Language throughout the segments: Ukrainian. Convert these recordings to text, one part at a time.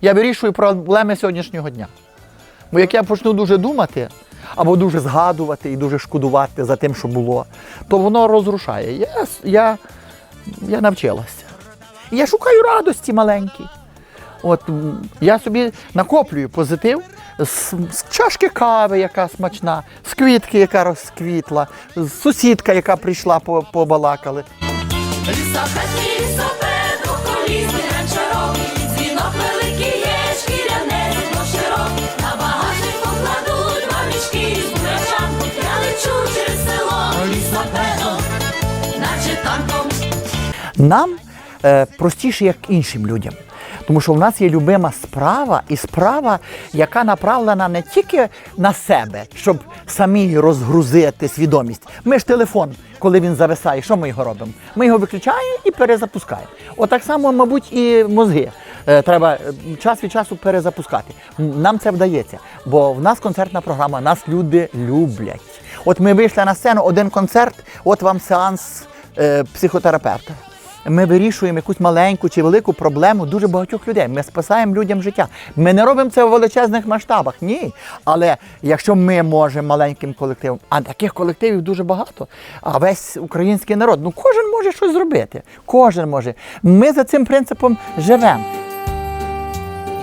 Я вирішую проблеми сьогоднішнього дня. Бо як я почну дуже думати, або дуже згадувати і дуже шкодувати за тим, що було, то воно розрушає. Я, я, я навчилася. Я шукаю радості маленькій. От я собі накоплюю позитив з, з чашки кави, яка смачна, з квітки, яка розквітла, з сусідка, яка прийшла, по- побалакали. Нам е, простіше, як іншим людям. Тому що в нас є любима справа, і справа, яка направлена не тільки на себе, щоб самі розгрузити свідомість. Ми ж телефон, коли він зависає, що ми його робимо? Ми його виключаємо і перезапускаємо. Отак само, мабуть, і мозги. Е, Треба е, час від часу перезапускати. Нам це вдається, бо в нас концертна програма, нас люди люблять. От ми вийшли на сцену, один концерт, от вам сеанс е, психотерапевта. Ми вирішуємо якусь маленьку чи велику проблему дуже багатьох людей. Ми спасаємо людям життя. Ми не робимо це у величезних масштабах. Ні. Але якщо ми можемо маленьким колективом, а таких колективів дуже багато, а весь український народ, ну кожен може щось зробити. Кожен може. Ми за цим принципом живемо.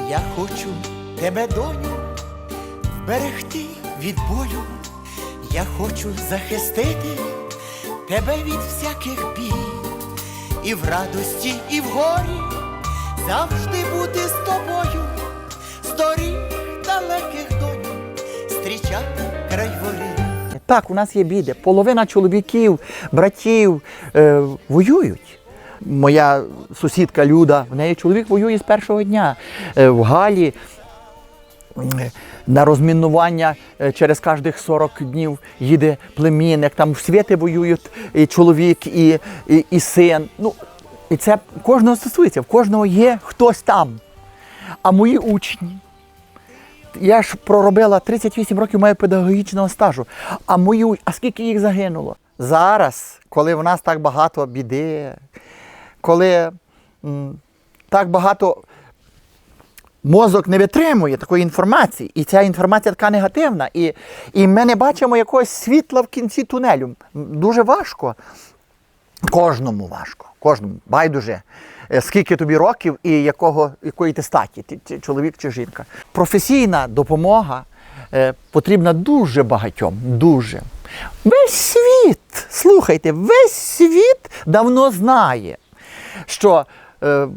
Я хочу тебе, доню, вберегти від болю. Я хочу захистити тебе від всяких бід. І в радості, і в горі завжди бути з тобою. З далеких доню, зустрічати край волі. Так, у нас є біди. Половина чоловіків, братів е, воюють. Моя сусідка Люда, в неї чоловік воює з першого дня. Е, в Галі на розмінування е, через кожних 40 днів їде племінник, там в світи воюють і чоловік, і, і, і син. Ну, і це кожного стосується, в кожного є хтось там. А мої учні, я ж проробила 38 років маю педагогічного стажу. А мою, а скільки їх загинуло? Зараз, коли в нас так багато біди, коли м, так багато мозок не витримує такої інформації, і ця інформація така негативна, і, і ми не бачимо якогось світла в кінці тунелю. Дуже важко. Кожному важко, кожному байдуже. е, Скільки тобі років і якого, якої ти статі, ти, ти чоловік чи жінка. Професійна допомога е, потрібна дуже багатьом, дуже. Весь світ, слухайте, весь світ давно знає, що е,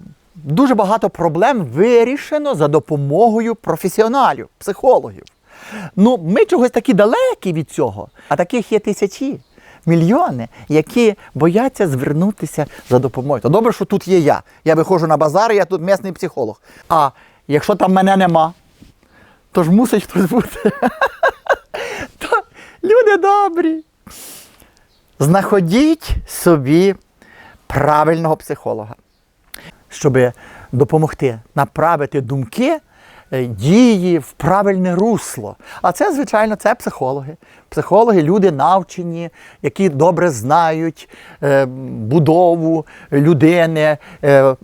дуже багато проблем вирішено за допомогою професіоналів, психологів. Ну, ми чогось такі далекі від цього, а таких є тисячі, мільйони, які бояться звернутися за допомогою. То добре, що тут є я. Я виходжу на базар, я тут місний психолог. А якщо там мене нема, то ж мусить хтось бути. Люди добрі. Знаходіть собі правильного психолога щоб допомогти направити думки, е, дії в правильне русло. А це, звичайно, це психологи. Психологи люди навчені, які добре знають е, будову людини, е,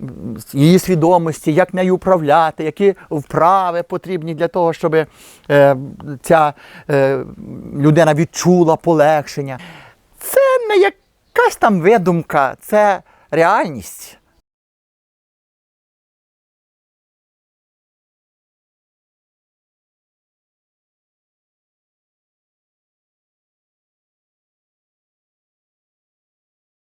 її свідомості, як нею управляти, які вправи потрібні для того, щоб ця людина відчула полегшення. Це не якась там видумка, це реальність.